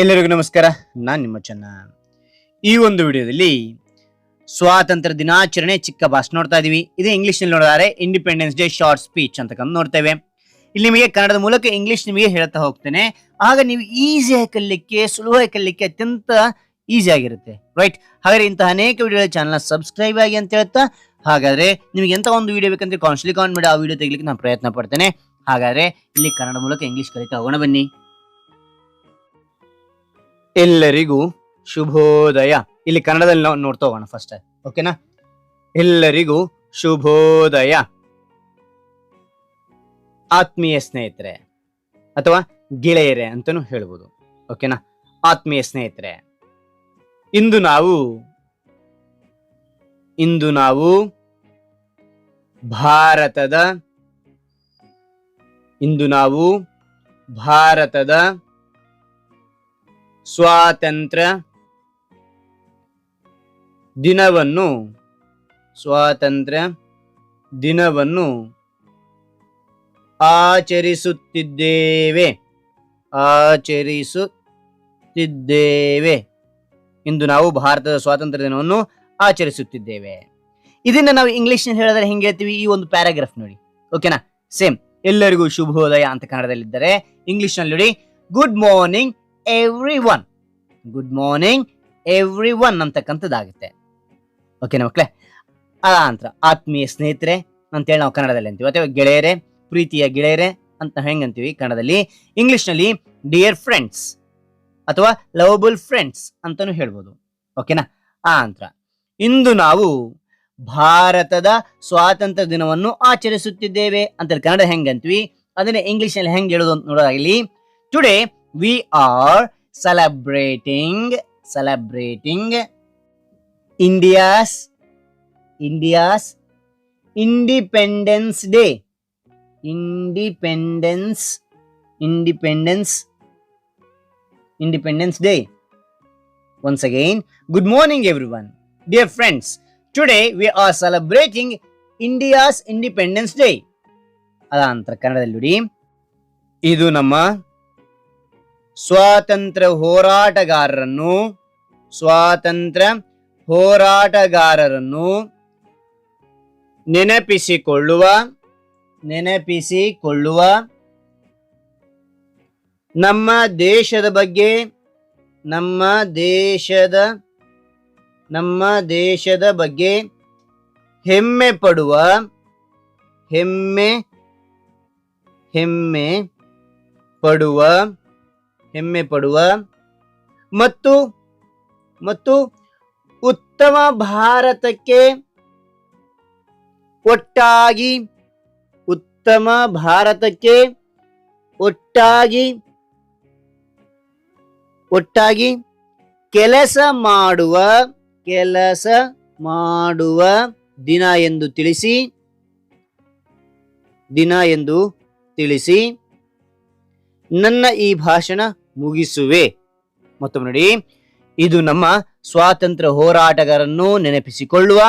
ಎಲ್ಲರಿಗೂ ನಮಸ್ಕಾರ. ನಾನು ನಿಮ್ಮ ಚೆನ್ನ. ಈ ಒಂದು ವಿಡಿಯೋದಲ್ಲಿ ಸ್ವಾತಂತ್ರ್ಯ ದಿನಾಚರಣೆ ಚಿಕ್ಕ ಭಾಷಣ ನೋಡ್ತಾ ಇದೀವಿ. ಇದು ಇಂಗ್ಲಿಷ್ನಲ್ಲಿ ನೋಡಿದರೆ ಇಂಡಿಪೆಂಡೆನ್ಸ್ ಡೇ ಶಾರ್ಟ್ ಸ್ಪೀಚ್ ಅಂತಕ್ಕಂಥ ನೋಡ್ತೇವೆ ಇಲ್ಲಿ ನಿಮಗೆ ಕನ್ನಡದ ಮೂಲಕ ಇಂಗ್ಲಿಷ್ ನಿಮಗೆ ಹೇಳ್ತಾ ಹೋಗ್ತೇನೆ. ಆಗ ನೀವು ಈಸಿಯಾಗಿ ಕಲಿಕ್ಕೆ ಸುಲಭವಾಗಿ ಕಲಿಕ್ಕೆ ಅತ್ಯಂತ ಈಸಿ ಆಗಿರುತ್ತೆ. ರೈಟ್ ಹಾಗಾದ್ರೆ ಇಂತಹ ಅನೇಕ ವಿಡಿಯೋಗಳ ಚಾನಲ್ ಸಬ್ಸ್ಕ್ರೈಬ್ ಆಗಿ ಅಂತ ಹೇಳ್ತಾ, ಹಾಗಾದ್ರೆ ನಿಮಗೆ ಎಂತ ಒಂದು ವಿಡಿಯೋ ಬೇಕಂದ್ರೆ ಕಾನ್ಸ್ಟ್ಲಿ ಕಾಮೆಂಟ್ ಮಾಡಿ, ಆ ವಿಡಿಯೋ ತೆಗಿಲಿಕ್ಕೆ ನಾನು ಪ್ರಯತ್ನ ಪಡ್ತೇನೆ. ಹಾಗಾದ್ರೆ ಇಲ್ಲಿ ಕನ್ನಡ ಮೂಲಕ ಇಂಗ್ಲಿಷ್ ಕಲಿತಾ ಹೋಗೋಣ ಬನ್ನಿ. ಎಲ್ಲರಿಗೂ ಶುಭೋದಯ. ಇಲ್ಲಿ ಕನ್ನಡದಲ್ಲಿ ನಾವು ನೋಡ್ತಾ ಹೋಗೋಣ ಫಸ್ಟ್ ಓಕೆನಾ ಎಲ್ಲರಿಗೂ ಶುಭೋದಯ. ಆತ್ಮೀಯ ಸ್ನೇಹಿತರೆ, ಅಥವಾ ಗೆಳೆಯರೆ ಅಂತಾನು ಹೇಳ್ಬೋದು. ಓಕೆನಾ ಆತ್ಮೀಯ ಸ್ನೇಹಿತರೆ, ಇಂದು ನಾವು ಇಂದು ನಾವು ಭಾರತದ, ಇಂದು ನಾವು ಭಾರತದ ಸ್ವಾತಂತ್ರ್ಯ ದಿನವನ್ನು ಸ್ವಾತಂತ್ರ್ಯ ದಿನವನ್ನು ಆಚರಿಸುತ್ತಿದ್ದೇವೆ ಆಚರಿಸುತ್ತಿದ್ದೇವೆ. ಇಂದು ನಾವು ಭಾರತದ ಸ್ವಾತಂತ್ರ್ಯ ದಿನವನ್ನು ಆಚರಿಸುತ್ತಿದ್ದೇವೆ. ಇದನ್ನ ನಾವು ಇಂಗ್ಲಿಷ್ನಲ್ಲಿ ಹೇಳಿದ್ರೆ ಹೆಂಗೆ ಹೇಳ್ತೀವಿ? ಈ ಒಂದು ಪ್ಯಾರಾಗ್ರಾಫ್ ನೋಡಿ. ಓಕೆನಾ? ಸೇಮ್. ಎಲ್ಲರಿಗೂ ಶುಭೋದಯ ಅಂತ ಕನ್ನಡದಲ್ಲಿದ್ದರೆ ಇಂಗ್ಲಿಷ್ನಲ್ಲಿ ನೋಡಿ. Good morning. Everyone good morning everyone ಅಂತಕ್ಕಂಥದ್ದಾಗುತ್ತೆ ಓಕೆನಾ ಮಕ್ಕಳೇ ಆ ನಂತರ ಆತ್ಮೀಯ ಸ್ನೇಹಿತರೆ, ಅಂತೇಳಿ ನಾವು ಕನ್ನಡದಲ್ಲಿ ಅಂತೀವಿ. ಅಥವಾ ಗೆಳೆಯರೆ, ಪ್ರೀತಿಯ ಗೆಳೆಯರೆ ಅಂತ ಹೆಂಗಂತೀವಿ ಕನ್ನಡದಲ್ಲಿ? ಇಂಗ್ಲಿಷ್ನಲ್ಲಿ ಡಿಯರ್ ಫ್ರೆಂಡ್ಸ್ ಅಥವಾ ಲವಬಲ್ ಫ್ರೆಂಡ್ಸ್ ಅಂತಲೂ ಹೇಳ್ಬೋದು. ಓಕೆನಾ ಆ ನಂತರ ಇಂದು ನಾವು ಭಾರತದ ಸ್ವಾತಂತ್ರ್ಯ ದಿನವನ್ನು ಆಚರಿಸುತ್ತಿದ್ದೇವೆ ಅಂತ ಕನ್ನಡ ಹೆಂಗಂತೀವಿ ಅದನ್ನೇ ಇಂಗ್ಲಿಷ್ನಲ್ಲಿ ಹೆಂಗೆ ಹೇಳೋದು ಅಂತ ನೋಡೋದಾಗಲಿ. Today we are celebrating celebrating india's india's independence day independence independence independence day once again good morning everyone dear friends today we are celebrating india's independence day ಅಂತ ಕನ್ನಡದಲ್ಲಿ ನೋಡಿ ಇದು ನಮ್ಮ ಸ್ವಾತಂತ್ರ್ಯ ಹೋರಾಟಗಾರರನ್ನು ಸ್ವಾತಂತ್ರ್ಯ ಹೋರಾಟಗಾರರನ್ನು ನೆನಪಿಸಿಕೊಳ್ಳುವ ನೆನಪಿಸಿಕೊಳ್ಳುವ ನಮ್ಮ ದೇಶದ ಬಗ್ಗೆ, ನಮ್ಮ ದೇಶದ ನಮ್ಮ ದೇಶದ ಬಗ್ಗೆ ಹೆಮ್ಮೆ ಪಡುವ, ಹೆಮ್ಮೆ ಹೆಮ್ಮೆ ಪಡುವ ಹೆಮ್ಮೆ ಪಡುವ ಮತ್ತು ಮತ್ತು ಉತ್ತಮ ಭಾರತಕ್ಕೆ ಒಟ್ಟಾಗಿ, ಉತ್ತಮ ಭಾರತಕ್ಕೆ ಒಟ್ಟಾಗಿ ಒಟ್ಟಾಗಿ ಕೆಲಸ ಮಾಡುವ ಕೆಲಸ ಮಾಡುವ ದಿನ ಎಂದು ತಿಳಿಸಿ, ದಿನ ಎಂದು ತಿಳಿಸಿ ನನ್ನ ಈ ಭಾಷಣ ಮುಗಿಸುವೆ. ಮತ್ತೊಮ್ಮೆ ನೋಡಿ, ಇದು ನಮ್ಮ ಸ್ವಾತಂತ್ರ್ಯ ಹೋರಾಟಗಾರನ್ನು ನೆನಪಿಸಿಕೊಳ್ಳುವ,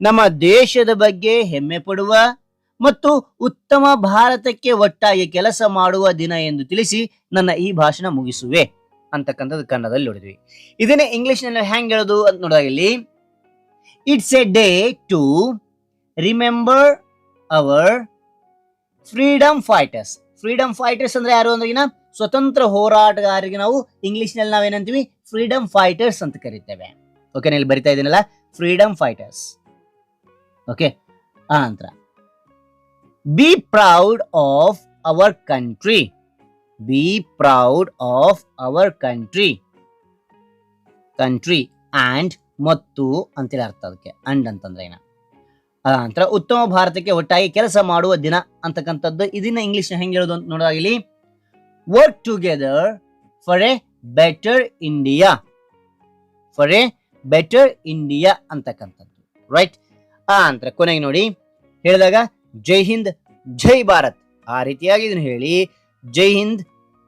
ನಮ್ಮ ದೇಶದ ಬಗ್ಗೆ ಹೆಮ್ಮೆ ಪಡುವ ಮತ್ತು ಉತ್ತಮ ಭಾರತಕ್ಕೆ ಒಟ್ಟಾಗಿ ಕೆಲಸ ಮಾಡುವ ದಿನ ಎಂದು ತಿಳಿಸಿ ನನ್ನ ಈ ಭಾಷಣ ಮುಗಿಸುವೆ ಅಂತಕ್ಕಂಥದ್ದು ಕನ್ನಡದಲ್ಲಿ ನೋಡಿದ್ವಿ. ಇದನ್ನೇ ಇಂಗ್ಲಿಷ್ನಲ್ಲಿ ಹೆಂಗ್ ಹೇಳೋದು ಅಂತ ನೋಡಿದಾಗ ಇಲ್ಲಿ it's a day to remember our freedom fighters freedom fighters ಅಂದ್ರೆ ಯಾರು ಅಂದ್ರಿಗಿನ? ಸ್ವತಂತ್ರ ಹೋರಾಟಗಾರರಿಗೆ ನಾವು ಇಂಗ್ಲಿಷ್ನಲ್ಲಿ ನಾವೇನಂತೀವಿ? ಫ್ರೀಡಮ್ ಫೈಟರ್ಸ್ ಅಂತ ಕರಿತೇವೆ. ಓಕೆ ಇಲ್ಲಿ ಬರಿತಾ ಇದೀನಲ್ಲ ಫ್ರೀಡಮ್ ಫೈಟರ್ಸ್ ಓಕೆ ಆ ನಂತರ. Be proud of our country be proud of our country country and ಮತ್ತು ಅಂತೇಳಿ ಅರ್ಥ ಅದಕ್ಕೆ. ಅಂಡ್ ಅಂತಂದ್ರೆ ಏನ? ಅದ ಉತ್ತಮ ಭಾರತಕ್ಕೆ ಒಟ್ಟಾಗಿ ಕೆಲಸ ಮಾಡುವ ದಿನ ಅಂತಕ್ಕಂಥದ್ದು ಇದನ್ನ ಇಂಗ್ಲಿಷ್ ಹೆಂಗೆ ಹೇಳೋದು ನೋಡೋದಾಗಲಿ work together for a better India for a better India ಅಂತಕ್ಕಂಥದ್ದು ರೈಟ್ ಆ ನಂತರ ಕೊನೆಗೆ ನೋಡಿ, ಹೇಳಿದಾಗ ಜೈ ಹಿಂದ್, ಜೈ ಭಾರತ್. ಆ ರೀತಿಯಾಗಿ ಇದನ್ನು ಹೇಳಿ ಜೈ ಹಿಂದ್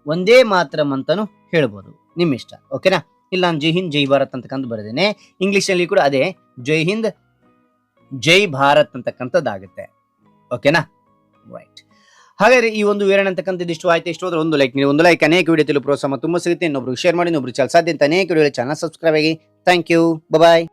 ಒಂದೇ ಮಾತ್ರಂ ಅಂತಾನು ಹೇಳ್ಬೋದು. ನಿಮ್ಮ ಇಷ್ಟ ಓಕೆನಾ? ಇಲ್ಲ ನಾನು ಜೈ ಹಿಂದ್, ಜೈ ಭಾರತ್ ಅಂತಕ್ಕಂಥ ಬರೆದೇನೆ. ಇಂಗ್ಲೀಷ್ನಲ್ಲಿ ಕೂಡ ಅದೇ, ಜೈ ಹಿಂದ್, ಜೈ ಭಾರತ್ ಅಂತಕ್ಕಂಥದ್ದಾಗುತ್ತೆ. ಓಕೆನಾ? ರೈಟ್ ಹಾಗಾದ್ರೆ ಈ ಒಂದು ವಿವರಣೆ ಅಂತಕ್ಕಂಥದ್ದು ಇಷ್ಟು ಆಯ್ತು, ಇಷ್ಟು ಹೋದ್ರೆ ಒಂದು ಲೈಕ್ ನೀವು ಒಂದು ಲೈಕ್ ಅನೇಕ ವಿಡಿಯೋ ಪ್ರೋತ್ಸಾಹ ತುಂಬ ಸಿಗುತ್ತೆ. ಇನ್ನೊಬ್ರು ಶೇರ್ ಮಾಡಿ ಇನ್ನೊಬ್ರು ಚಾಲ್ ಸಾಧ್ಯ ಅಂತ ಅನೇಕ ವಿಡಿಯೋ ಚಾನಲ್ ಸಬ್ಸ್ಕ್ರೈಬ್ ಆಗಿ. Thank you bye